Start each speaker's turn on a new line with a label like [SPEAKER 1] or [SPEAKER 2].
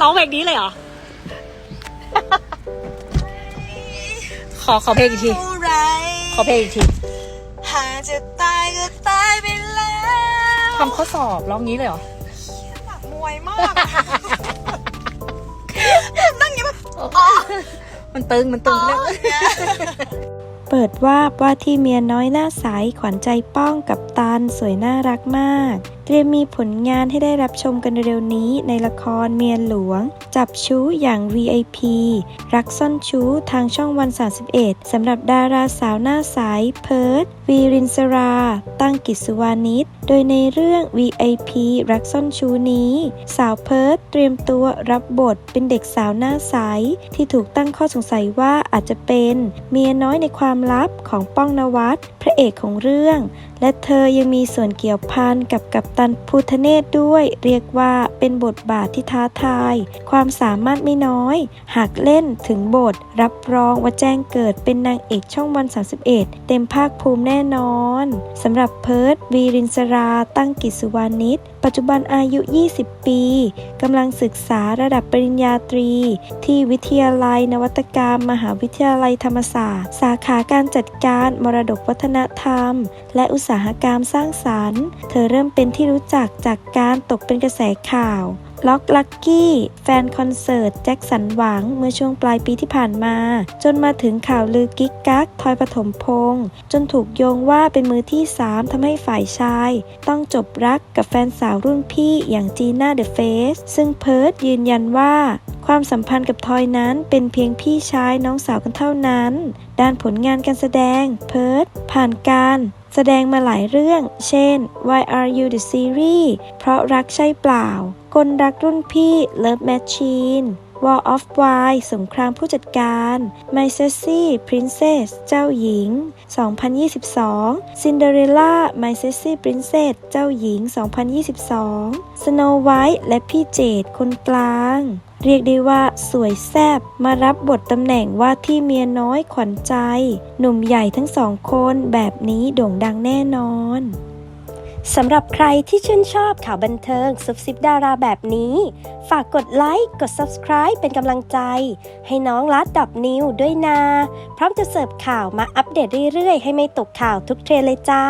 [SPEAKER 1] ร้องเพลงนี้เลยเหรอ ขอขอเพลงอีกที
[SPEAKER 2] เท่าไร
[SPEAKER 1] ขอเพลงอีกที
[SPEAKER 2] หากจะตายก็ตายไปแล้ว
[SPEAKER 1] ทำข้อสอบร้องงี้เลยเหรอ
[SPEAKER 2] หนักมวยมาก นั่งอย่างนี้แบบอ๋อ
[SPEAKER 1] มันตึงมันตึงเรื่อง
[SPEAKER 2] เนี่ย
[SPEAKER 3] เปิดวาบว่าที่เมียน้อยหน้าใสขวัญใจป้องกับตันสวยน่ารักมากเตรียมมีผลงานให้ได้รับชมกันเร็วๆนี้ในละครเมียนหลวง จับชู้อย่าง VIP รักซ่อนชู้ทางช่องวัน 31 สำหรับดาราสาวหน้าใสเพิร์ดวีรินสรา ตั้งกิจสุวานิชโดยในเรื่อง VIP รักซ่อนชู้นี้ สาวเพิร์ดเตรียมตัวรับบทเป็นเด็กสาวหน้าใสที่ถูกตั้งข้อสงสัยว่าอาจจะเป็นเมียน้อยในความลับของป้องนวัดพระเอกของเรื่อง และเธอยังมีส่วนเกี่ยวพันกับกัปตันภูทะเนศด้วย เรียกว่าเป็นบทบาทที่ท้าทาย ความสามารถไม่น้อย หากเล่นถึงบท รับรองว่าแจ้งเกิดเป็นนางเอกช่องวัน 31 เต็มภาคภูมิแน่นอนสำหรับเพิร์ดวีรินสรา ตั้งกิจสุวานิชปัจจุบันอายุ 20 ปีกำลังศึกษาระดับปริญญาตรี ที่วิทยาลัยนวัตกรรม มหาวิทยาลัยธรรมศาสตร์ สาขาการจัดการมรดกวัฒนธรรม และอุตสาหกรรมสร้างสรรค์ เธอเริ่มเป็นที่รู้จักจากการตกเป็นกระแสข่าว ล็อกลักกี้ แฟนคอนเสิร์ต แจ็คสันหวังเมื่อช่วงปลายปีที่ผ่านมา จนมาถึงข่าวลือกิ๊กกักทอยปฐมพงศ์จนถูกโยงว่าเป็นมือที่ 3ทำให้ฝ่ายชาย ต้องจบรักกับแฟนสาวรุ่นพี่อย่างจีน่าเดอะเฟสซึ่งเพิร์ดยืนยันว่า ความสัมพันธ์กับทอยนั้นเป็นเพียงพี่ชายน้องสาวกันเท่านั้น ด้านผลงานการแสดง เพิร์ดผ่านการแสดงมาหลายเรื่อง เช่น Why Are You the Series เพราะรักใช่เปล่า กลรักรุ่นพี่ Love Machine War of Wine สงครามผู้จัดการ My Sassy Princess เจ้าหญิง 2022 Cinderella My Sassy Princess เจ้าหญิง 2022 Snow White และพี่เจดคนกลางเรียกได้ว่าสวยแซบมารับบทตำแหน่งว่าที่เมียน้อยขวัญใจ หนุ่มใหญ่ทั้งสองคนแบบนี้โด่งดังแน่นอน
[SPEAKER 4] สำหรับใครที่ชื่นชอบข่าวบันเทิงซุบซิบดาราแบบนี้ ฝากกดไลค์ กด Subscribe เป็นกำลังใจ ให้น้องลัดดับนิวด้วยนะพร้อมจะเสิร์ฟข่าวมาอัปเดตเรื่อยๆ ให้ไม่ตกข่าวทุกเทรนเลยจ้า